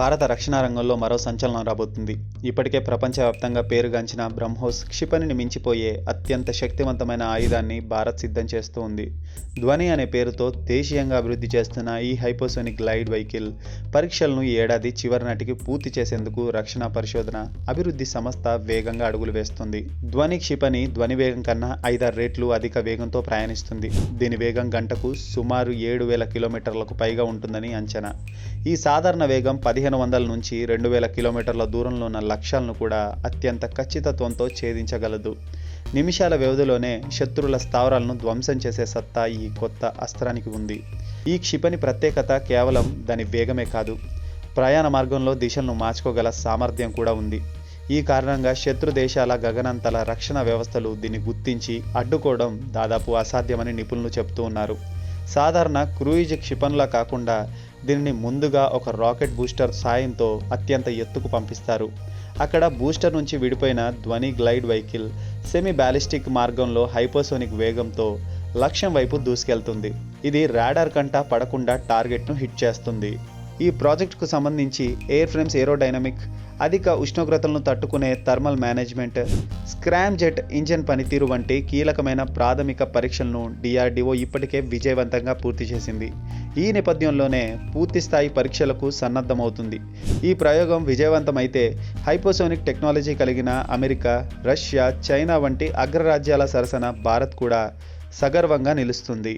భారత రక్షణ రంగంలో మరో సంచలనం రాబోతుంది. ఇప్పటికే ప్రపంచవ్యాప్తంగా పేరుగాంచిన బ్రహ్మోస్ క్షిపణిని మించిపోయే అత్యంత శక్తివంతమైన ఆయుధాన్ని భారత్ సిద్ధం చేస్తూ ఉంది. ధ్వని అనే పేరుతో దేశీయంగా అభివృద్ధి చేస్తున్న ఈ హైపోసోనిక్ గ్లైడ్ వెహికల్ పరీక్షలను ఈ ఏడాది చివరి నాటికి పూర్తి చేసేందుకు రక్షణ పరిశోధన అభివృద్ధి సంస్థ వేగంగా అడుగులు వేస్తుంది. ధ్వని క్షిపణి ధ్వని వేగం కన్నా ఐదారు రేట్లు అధిక వేగంతో ప్రయాణిస్తుంది. దీని వేగం గంటకు సుమారు ఏడు వేల కిలోమీటర్లకు పైగా ఉంటుందని అంచనా. ఈ సాధారణ వేగం పదిహేను వందల నుంచి రెండు వేల కిలోమీటర్ల దూరంలో ఉన్న లక్ష్యాలను కూడా అత్యంత ఖచ్చితత్వంతో ఛేదించగలదు. నిమిషాల వ్యవధిలోనే శత్రువుల స్థావరాలను ధ్వంసం చేసే సత్తా ఈ కొత్త అస్త్రానికి ఉంది. ఈ క్షిపణి ప్రత్యేకత కేవలం దాని వేగమే కాదు ప్రయాణ మార్గంలో దిశలను మార్చుకోగల సామర్థ్యం కూడా ఉంది. ఈ కారణంగా శత్రు దేశాల గగనంతల రక్షణ వ్యవస్థలు దీన్ని గుర్తించి అడ్డుకోవడం దాదాపు అసాధ్యమని నిపుణులు చెబుతూ ఉన్నారు. సాధారణ క్రూయిజ్ క్షిపణుల కాకుండా దీనిని ముందుగా ఒక రాకెట్ బూస్టర్ సాయంతో అత్యంత ఎత్తుకు పంపిస్తారు. అక్కడ బూస్టర్ నుంచి విడిపోయిన ధ్వని గ్లైడ్ వెహికల్ సెమీ బ్యాలిస్టిక్ మార్గంలో హైపోసోనిక్ వేగంతో లక్ష్యం వైపు దూసుకెళ్తుంది. ఇది రాడార్ కంట పడకుండా టార్గెట్ను హిట్ చేస్తుంది. ఈ ప్రాజెక్టుకు సంబంధించి ఎయిర్ ఫ్రేమ్స్ ఏరోడైనమిక్ అధిక ఉష్ణోగ్రతలను తట్టుకునే thermal management scramjet engine పనితీరు వంటి కీలకమైన ప్రాథమిక పరీక్షలను డిఆర్డిఓ ఇప్పటికే విజయవంతంగా పూర్తి చేసింది. ఈ నేపథ్యంలోనే పూర్తిస్థాయి పరీక్షలకు సన్నద్ధమవుతుంది. ఈ ప్రయోగం విజయవంతమైతే హైపోసోనిక్ టెక్నాలజీ కలిగిన అమెరికా రష్యా చైనా వంటి అగ్రరాజ్యాల సరసన భారత్ కూడా సగర్వంగా నిలుస్తుంది.